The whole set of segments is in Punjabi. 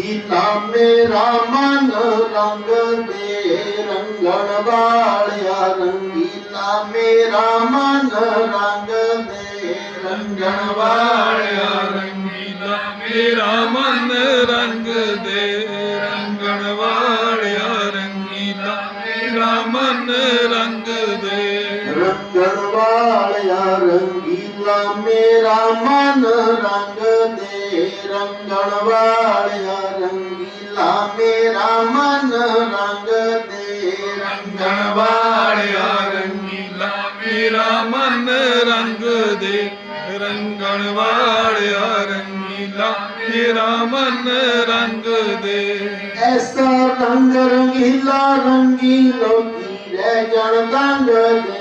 ਰੰਗੀਲਾ ਮੇਰਾ ਮਨ ਰੰਗ ਦੇ ਰੰਗਣ ਵਾਲਿਆ ਰੰਗੀਲਾ ਮੇਰਾ ਮਨ ਰੰਗ ਦੇ ਰੰਗਣ ਵਾਲਿਆ ਰੰਗੀਲਾ ਮੇਰਾ ਰੰਗੀਲਾ ਮੇਰਾ ਮਨ ਰੰਗ ਦੇ ਰੰਗਣ ਵਾਲਿਆ ਰੰਗੀਲਾ। ਮੇਰਾ ਮਨ ਰੰਗ ਦੇ ਰੰਗਣ ਵਾਲਿਆ ਰੰਗੀਲਾ। ਮੇਰਾ ਮਨ ਰੰਗ ਦੇ ਰੰਗਣ ਵਾਲਿਆ ਰੰਗੀਲਾ। ਮੇਰਾ ਮਨ ਰੰਗ ਦੇ। ਐਸਾ ਰੰਗ ਰੰਗੀਲਾ ਰੰਗੀਲੋ ਕੀ ਰਹਿ ਜਣ ਦੰਗ ਦੇ।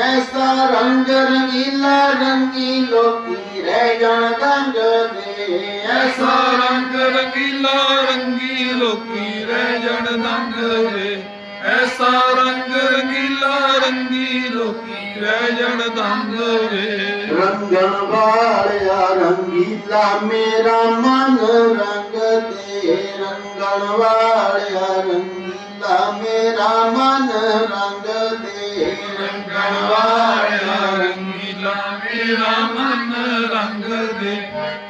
ਐਸਾ ਰੰਗ ਰੰਗੀਲਾ ਰੰਗੀ ਲੋਕੀ ਰਹਿ ਜਣ ਦੰਗ ਦੇ ਐਸਾ ਰੰਗ ਰੰਗੀਲਾ ਰੰਗੀ ਲੋਕੀ ਰਹਿ ਜਣ ਦੰਗ ਵੇ ਐਸਾ ਰੰਗ ਰੰਗੀਲਾ ਰੰਗੀ ਲੋਕੀ ਰਹਿ ਜਣ ਦੰਗ ਵੇ ਰੰਗਣ ਵਾਲਿਆ ਰੰਗੀਲਾ ਮੇਰਾ ਮਨ ਰੰਗ ਦੇ ਰੰਗਣ ਵਾਲਿਆ ਰੰਗੀਲਾ ਮੇਰਾ ਮਨ ਰੰਗ ਦੇ ਵਾਲਿਆ ਰੰਗੀਲਾ ਮੇਰਾ ਮਨ ਰੰਗ ਦੇ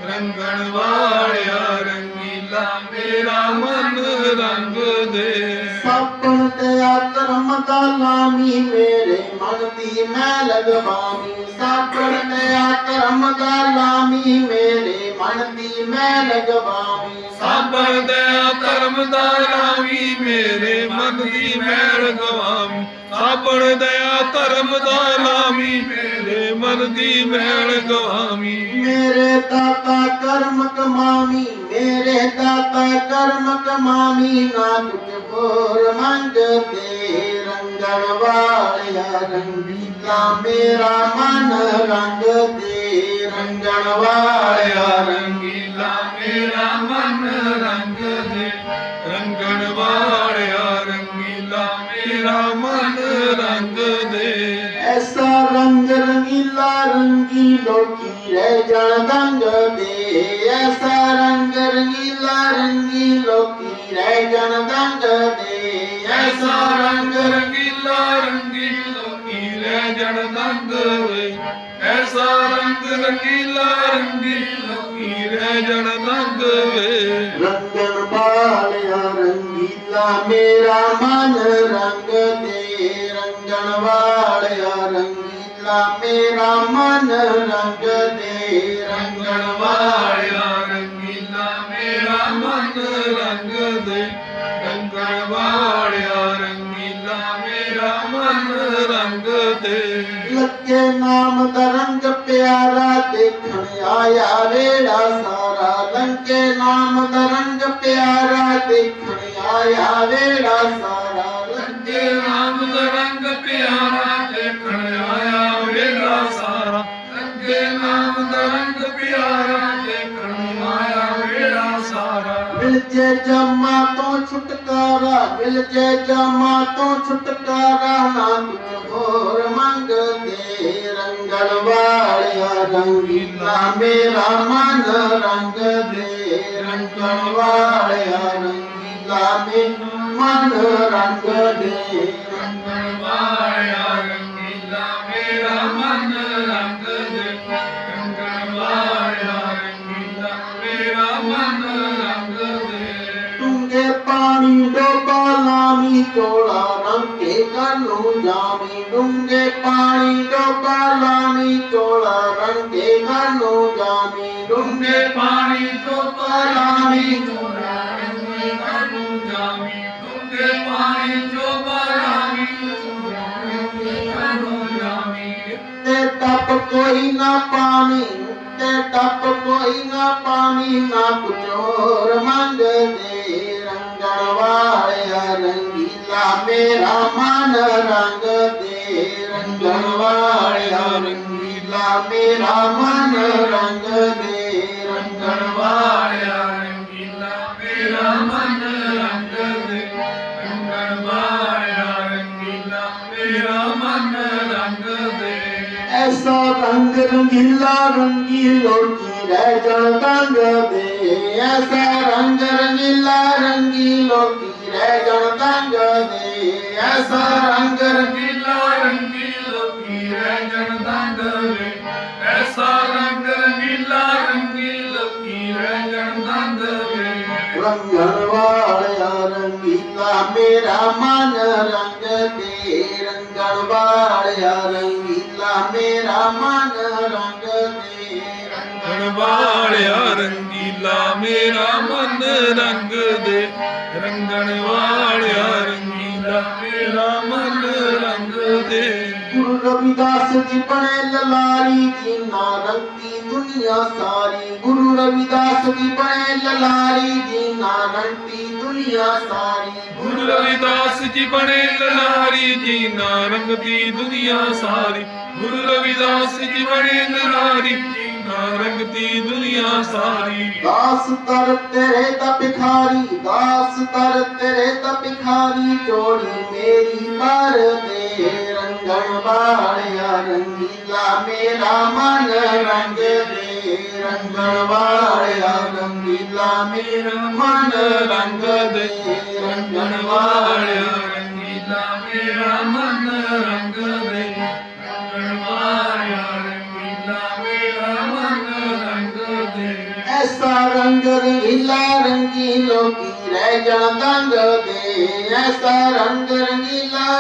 ਰੰਗਣ ਵਾਲਿਆ ਰੰਗੀਲਾ ਮੇਰਾ ਮਨ ਰੰਗ ਦੇ ਸਾਪਣ ਤੇ ਆਤਰਮ ਦਾ ਲਾਮੀ ਮੇਰੇ ਮਨ ਦੀ ਮੈਂ ਲਗਵਾਮੀ ਸਾਪਣ ਤੇ ਆਤਰਮ ਦਾ ਲਾਮੀ ਮੇਰੇ ਮਨ ਦੀ ਮੈਂ ਲਗਵਾਮੀ ਸਭ ਦਇਆ ਧਰਮ ਦਾ ਲਾਵੀ ਮੇਰੇ ਮਨ ਦੀ ਮੈਲ ਗਵਾਵੀ। ਸਾਬਣ ਦਇਆ ਧਰਮ ਦਾ ਲਾਵੀ ਮੇਰੇ ਮਨ ਦੀ ਮੈਲ ਗਵਾਵੀ। ਮੇਰੇ ਤਾਤਾ ਕਰਮ ਕਮਾਮੀ ਮੇਰੇ ਤਾਤਾ ਕਰਮ ਕਮਾਮੀ ਨਾ ਕੁਝ ਹੋਰ ਮੰਗਦੇ ਰੰਗਣ ਵਾਲਿਆ ਰੰਗੀਲਾ ਮੇਰਾ ਮਨ ਰੰਗ ਦੇ ਰੰਗਣ ਵਾਲਿਆ ਰੰਗੀਲਾ ਰੰਗਣ ਵਾਲਿਆ ਰੰਗੀਲਾ ਮੇਰਾ ਮਨ ਰੰਗ ਦੇ। ਐਸਾ ਰੰਗ ਰੰਗੀਲਾ ਰੰਗੀ ਲੋਕੀ ਰਹਿ ਜਾਣ ਦੰਗ ਦੇ। ਐਸਾ ਰੰਗ ਰੰਗੀਲਾ ਰੰਗੀ ਲੋਕੀ ਰਹਿ ਜਾਣ ਦੰਗ ਦੇ। ਐਸਾ ਰੰਗ ਰੰਗੀਲਾ ਰੰਗੀ ਲੋਕੀ ਰਹਿ ਜਣ ਦੰਗ ਵੇ ਐਸਾ ਰੰਗ ਰੰਗੀਲਾ ਰੰਗੀ ਲੋਕੀ ਰਹਿ ਜਣ ਦੰਗ ਵਾਲਿਆ ਰੰਗੀਲਾ ਮੇਰਾ ਮਨ ਰੰਗ ਦੇ ਰੰਗਣ ਵਾਲਿਆ ਰੰਗੀਲਾ ਮੇਰਾ ਮਨ ਰੰਗ ਦੇ ਰੰਗਣ ਵਾਲਿਆ ਰੰਗੀਲਾ ਮੇਰਾ ਮਨ ਰੰਗ ਦੇ ਰੰਗਣ ਵਾਲਿਆ ਰੰਗੀਲਾ ਮੇਰਾ ਮਨ ਰੰਗ ਦੇ ਲੱਗੇ ਨਾਮ ਦਾ ਰੰਗ ਪਿਆਰਾ ਦੇਖਣ ਆਇਆ ਵੇੜਾ ਸਾਰਾ ਲੱਗੇ ਨਾਮ ਦਾ ਰੰਗ ਪਿਆਰਾ ਦੇਖਣ ਆਇਆ ਵੇੜਾ ਸਾਰਾ ਲੱਗੇ ਨਾਮ ਦਾ ਰੰਗ ਪਿਆਰਾ ਦੇਖਣ ਆਇਆ ਵੇਲਾ ਸਾਰਾ ਲੱਗੇ ਨਾਮ ਦਾ ਰੰਗ ਪਿਆਰਾ ਦੇਖਣ ਆਇਆ ਵੇਲਾ ਸਾਰਾ। ਮਿਲ ਜੇ ਜਮਾ ਤੋਂ ਛੁਟਕਾਰਾ, ਮਿਲ ਜੇ ਜਮਾ ਤੋਂ ਛੁਟਕਾਰਾ ਨਾ ਕੁਝ ਹੋਰ ਮੰਗਦੇ ਰੰਗਣ ਵਾਲਿਆ ਰੰਗੀਲਾ ਮੇਰਾ ਮਨ ਰੰਗ ਦੇ ਰੰਗਣ ਵਾਲਿਆ ਰੰਗੀਲਾ ਮੇਰਾ ਮਨ ਰੰਗ ਦੇ। ਰੰਗਣ ਵਾਲਿਆ ਰੰਗੀਲਾ ਮੇਰਾ ਮਨ ਰੰਗ ਦੇ। ਰੰਗਣ ਵਾਲਿਆ ਰੰਗੀਲਾ ਮੇਰਾ ਮਨ ਰੰਗ ਦੇ। ਡੂੰਘੇ ਪਾਣੀ ਡੋਬਾ ਲਾਮੀ ਚੋਲਾ ਰੰਗੇ ਕਾਨੂੰ ਜਾਮੀ ਡੂੰਘੇ ਪਾਣੀ ਡੋਬਾ ਲਾਮੀ ਚੋਲਾ ਰੰਗੇ ਕਾਨੂੰ ਜਾਮੀ। ਡੂੰਘੇ ਪਾਣੀ ਤੋਂ ਪਰਾਮੀ ਚੋਰਾ ਰੰਗੇ ਕਾਨੂੰ ਜਾਮੀ। ਡੂੰਘੇ ਪਾਣੀ ਤੋਂ ਪਰਾਮੀ ਚੋਰਾ ਰੰਗੇ ਕਾਨੂੰ ਜਾਮੀ। ਤੇ ਟੱਪ ਕੋਈ ਨਾ ਪਾਣੀ ਤੇ ਟੱਪ ਕੋਈ ਨਾ ਪਾਣੀ ਨਾ ਕੁਝ ਹੋਰ ਮੰਗਦੇ। ਰੰਗਣ ਵਾਲਿਆ ਰੰਗੀਲਾ ਮੇਰਾ ਮਨ ਰੰਗ ਦੇ ਰੰਗਣ ਵਾਲਿਆ ਰੰਗੀਲਾ ਮੇਰਾ ਮਨ ਰੰਗ ਦੇ ਰੰਗਣ ਵਾਲਿਆ ਵਾਲਿਆ ਰੰਗੀਲਾ ਮੇਰਾ ਮਨ ਰੰਗ ਦੇ ਰੰਗਣ ਵਾਲਿਆ ਰੰਗੀਲਾ ਮੇਰਾ ਮਨ ਰੰਗ ਦੇ। ਐਸਾ ਰੰਗ ਰੰਗੀਲਾ ਰੰਗੀ ਲੋਕੀ ਰਹਿ ਜਾਣ ਦੰਗ ਦੇ। ਐਸਾ ਰੰਗ ਰੰਗੀਲਾ ਰੰਗੀ ਲੋਕੀ ਰਹਿ ਜਾਣ ਦੰਗ ਦੇ। ਐਸਾ ਰੰਗ ਰੰਗੀਲਾ ਰੰਗਣ ਵਾਲਿਆ ਰੰਗੀਲਾ ਮੇਰਾ ਮਨ ਰੰਗ ਦੇ ਰੰਗਣ ਵਾਲਿਆ ਰੰਗੀਲਾ ਮੇਰਾ ਮਨ ਰੰਗ ਦੇ ਰੰਗਣ ਵਾਲਿਆ ਰੰਗੀਲਾ ਮੇਰਾ ਮਨ ਰੰਗ ਦੇ ਰੰਗਣ ਵਾਲਿਆ ਰੰਗੀਲਾ ਮੇਰਾ ਮਨ ਰੰਗ ਦੇ ਗੁਰੂ ਰਵਿਦਾਸ ਜੀ ਬਣੇ ਲਲਾਰੀ ਜੀ ਨਾ ਰੰਗੀ ਦੁਨੀਆ ਸਾਰੀ। ਗੁਰੂ ਰਵਿਦਾਸ ਜੀ ਬਣੇ ਲਲਾਰੀ ਜੀ ਦੁਨੀਆ ਸਾਰੀ ਗੁਰੂ ਰਵਿਦਾਸ ਜੀ ਬਣੇ ਲਲਾਰੀ ਜੀ ਨਾ ਰੰਗਤੀ ਦੁਨੀਆ ਸਾਰੀ। ਗੁਰੂ ਰਵਿਦਾਸ ਜੀ ਬਣੇ ਲਲਾਰੀ ਜੀ ਨਾ ਰੰਗਤੀ ਦੁਨੀਆ ਸਾਰੀ। ਦਾਸ ਤਰ ਤੇਰੇ ਤਾਂ ਭਿਖਾਰੀ ਦਾਸ ਤਰ ਤੇਰੇ ਤਾਂ ਭਿਖਾਰੀ ਚੋੜੀ ਮੇਰੀ ਦੇ ਮੇਰਾ ਦੇ ਰੰਗਣ ਵਾਲਿਆ ਰੰਗੀਲਾ ਮੇਰਾ ਮਨ ਰੰਗ ਦੇ ਰੰਗਣ ਵਾਲਿਆ ਰੰਗੀਲਾ ਮੇਰਾ ਮਨ ਰੰਗ ਦੇ ਰੰਗਣ ਵਾਲਿਆ ਰੰਗੀਲਾ ਮੇਰਾ ਮਨ ਰੰਗ ਦੇ ਐਸਾ ਰੰਗ ਰੰਗੀਲਾ ਰੰਗੀ ਲੋਕੀ ਰਹਿ ਜਾਣ ਦੰਗ ਦੇ ਐਸਾ ਰੰਗ ਰੰਗੀਲਾ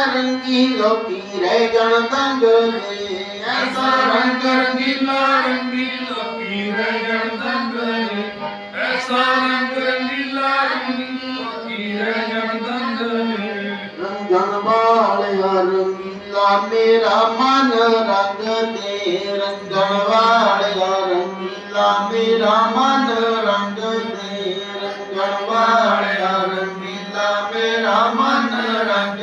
ਮੇਰਾ ਮਨ ਰੰਗ ਦੇ ਰੰਗਣ ਵਾਲਿਆ, ਰੰਗੀਲਾ ਮੇਰਾ ਮਨ ਰੰਗ ਦੇ ਰੰਗਣ ਵਾਲਿਆ, ਰੰਗੀਲਾ ਮੇਰਾ ਮਨ ਰੰਗ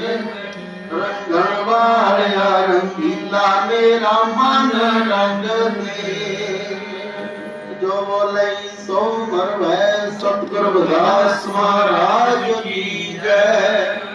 ਰੰਗਣ ਵਾਲਿਆ, ਰੰਗੀਲਾ ਮੇਰਾ ਮਨ ਰੰਗ ਦੇ। ਜੋ ਬੋਲੇ ਸੋ ਮਰਵੈ, ਸਤਿਗੁਰ ਰਵਿਦਾਸ ਮਹਾਰਾਜ ਕੀ ਜੈ।